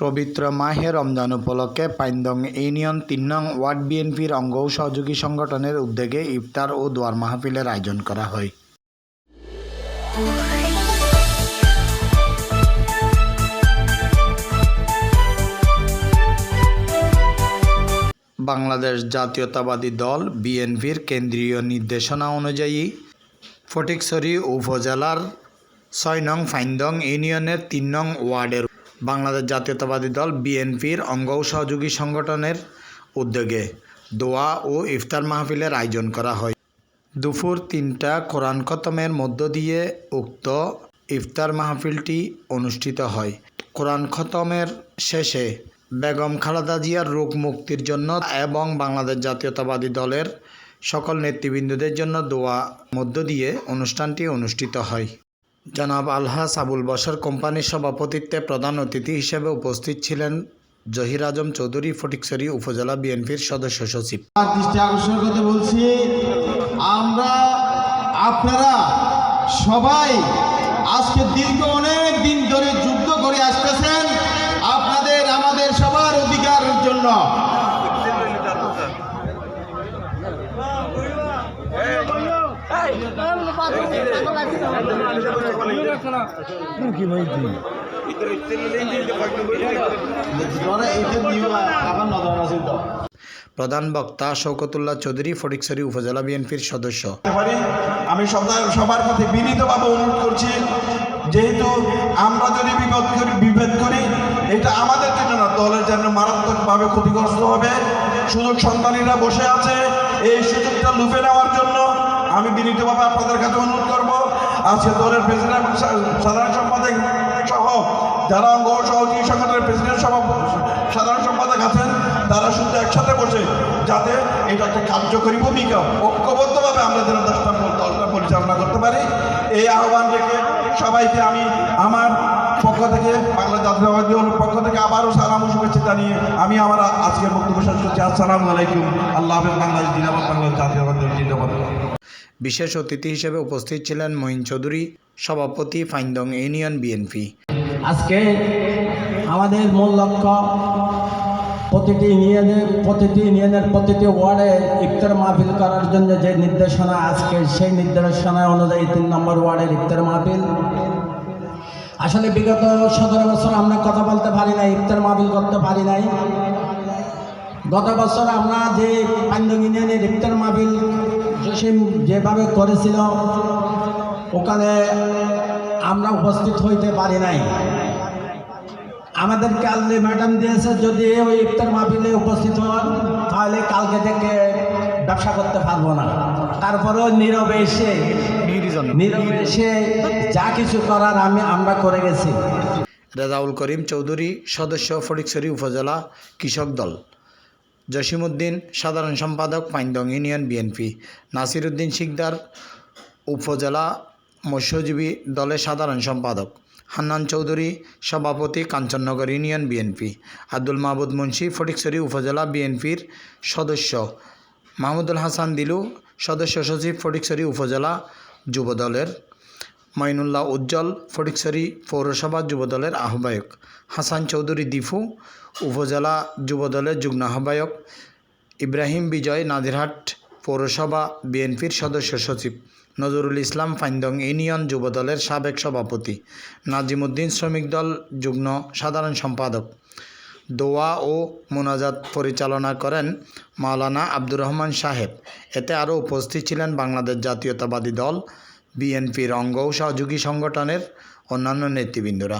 পবিত্র মাহে রমজান উপলক্ষে পাইন্দং ইউনিয়ন তিন নং ওয়ার্ড বিএনপির অঙ্গ সহযোগী সংগঠনের উদ্যোগে ইফতার ও দোয়ার মাহফিলের আয়োজন করা হয়। বাংলাদেশ জাতীয়তাবাদী দল বিএনপির কেন্দ্রীয় নির্দেশনা অনুযায়ী ফটিকছড়ি উপজেলার ছয় নং ফাইন্দং ইউনিয়নের তিন নং ওয়ার্ডের বাংলাদেশ জাতীয়তাবাদী দল বিএনপির অঙ্গ সহযোগী সংগঠনের উদ্যোগে দোয়া ও ইফতার মাহফিলের আয়োজন করা হয়। দুপুর তিনটা কোরআন খতমের মধ্য দিয়ে উক্ত ইফতার মাহফিলটি অনুষ্ঠিত হয়। কোরআন খতমের শেষে বেগম খালেদা জিয়ার রোগ মুক্তির জন্য এবং বাংলাদেশ জাতীয়তাবাদী দলের সকল নেতৃবৃন্দদের জন্য দোয়া মধ্য দিয়ে অনুষ্ঠানটি অনুষ্ঠিত হয়। জনাব আলহাস আবুল বসর কোম্পানির সভাপতিত্বে প্রধান অতিথি হিসেবে উপস্থিত ছিলেন জহির আজম চৌধুরী, ফটিকছড়ি উপজেলা বিএনপির সদস্য সচিব। দৃষ্টি আকর্ষণ করতে বলছি, আমরা, আপনারা সবাই আজকে দীর্ঘ অনেক দিন ধরে যুদ্ধ করে আসতেছেন আপনাদের, আমাদের সবার অধিকারের জন্য। প্রধান বক্তা শওকতুল্লাহ চৌধুরী, ফটিকছড়ি উপজেলা বিএনপির সদস্য। আমি সবার কাছে বিনীতভাবে অনুরোধ করছি, যেহেতু আমরা যদি বিপদ করি, বিভেদ করি, এটা আমাদের জন্য না, দলের জন্য মারাত্মকভাবে ক্ষতিগ্রস্ত হবে। সুযোগ সন্তানীরা বসে আছে, এই সুযোগটা লুফে নেওয়ার জন্য আমি বিনীতভাবে আপনাদের কাছে অনুরোধ করব, আজকে দলের প্রেসিডেন্ট সাধারণ সম্পাদক সহ যারা অঙ্গ সহযোগী সংগঠনের প্রেসিডেন্ট সভা সাধারণ সম্পাদক আছেন, তারা শুধু একসাথে বসে যাতে এটা একটা কার্যকরী ভূমিকা ঐক্যবদ্ধভাবে আমরা যেন দশটা দলটা পরিচালনা করতে পারি। এই আহ্বান রেখে সবাইকে আমি আমার পক্ষ থেকে বাংলা জাতীয়তাবাদী দলের পক্ষ থেকে আবারও সালাম ও শুভেচ্ছা জানিয়ে আমি আমার আজকের বক্তব্য শেষ করছি। আসসালামু আলাইকুম। আল্লাহ হাফেজ, বাংলাদেশ জিন্দাবাদ, বাংলাদেশ জাতীয়তাবাদী জিন্দাবাদ বিশেষ অতিথি হিসেবে উপস্থিত ছিলেন মহিন চৌধুরী, সভাপতি ফাইন্দং ইউনিয়ন বিএনপি। আজকে আমাদের মূল লক্ষ্য প্রতিটি ইউনিয়নের প্রতিটি ইউনিয়নের, প্রতিটি ওয়ার্ডে ইফতার মাহফিল করার জন্য যে নির্দেশনা আজকে, সেই নির্দেশনা অনুযায়ী তিন নম্বর ওয়ার্ডের ইফতার মাহফিল। আসলে বিগত সতেরো বছর আমরা কথা বলতে পারি নাই, ইফতার মাহফিল করতে পারি নাই। গত বছর আমরা যে পান্ডব ইউনিয়নের ইফতার মাহফিল জসিম যেভাবে করেছিল, ওখানে আমরা উপস্থিত হইতে পারি নাই। আমাদের আল্লি ম্যাডাম দিয়েছে, যদি ওই ইফতার মাহফিলে উপস্থিত হন, তাহলে কালকে থেকে ব্যবসা করতে পারব না। তারপরেও নীরবে এসে নীরবে এসে যা কিছু করার আমি, আমরা করে গেছি। রেজাউল করিম চৌধুরী, সদস্য ফটিকছড়ি উপজেলা কৃষক দল। জসিমউদ্দিন, সাধারণ সম্পাদক, পাইন্দং ইউনিয়ন, বিএনপি। নাসিরউদ্দিন শিকদার, উপজেলা মৎস্যজীবী দলের সাধারণ সম্পাদক। হান্নান চৌধুরী, সভাপতি, কাঞ্চননগর ইউনিয়ন, বিএনপি। আব্দুল মাহবুদ মুন্সি, ফটিকছড়ি উপজেলা বিএনপির সদস্য। মাহমুদুল হাসান দিলু, সদস্য সচিব, ফটিকছড়ি উপজেলা যুবদলের মাইনুল্লাহ উজ্জ্বল, ফটিকছড়ি পৌরসভা যুবদলের আহ্বায়ক। হাসান চৌধুরী দিফু উপজেলা যুবদলের যুগ্ম আহ্বায়ক। ইব্রাহিম বিজয় নাদিরহাট পৌরসভা বিএনপির সদস্য সচিব। নজরুল ইসলাম ফাইন্দং ইউনিয়ন যুবদলের সাবেক সভাপতি। নাজিমুদ্দিন শ্রমিক দল যুগ্ম সাধারণ সম্পাদক। দোয়া ও মোনাজাত পরিচালনা করেন মাওলানা আব্দুর রহমান সাহেব। এতে আরও উপস্থিত ছিলেন বাংলাদেশ জাতীয়তাবাদী দল বিএনপির অঙ্গ সহযোগী সংগঠনের অন্যান্য নেতৃবৃন্দরা।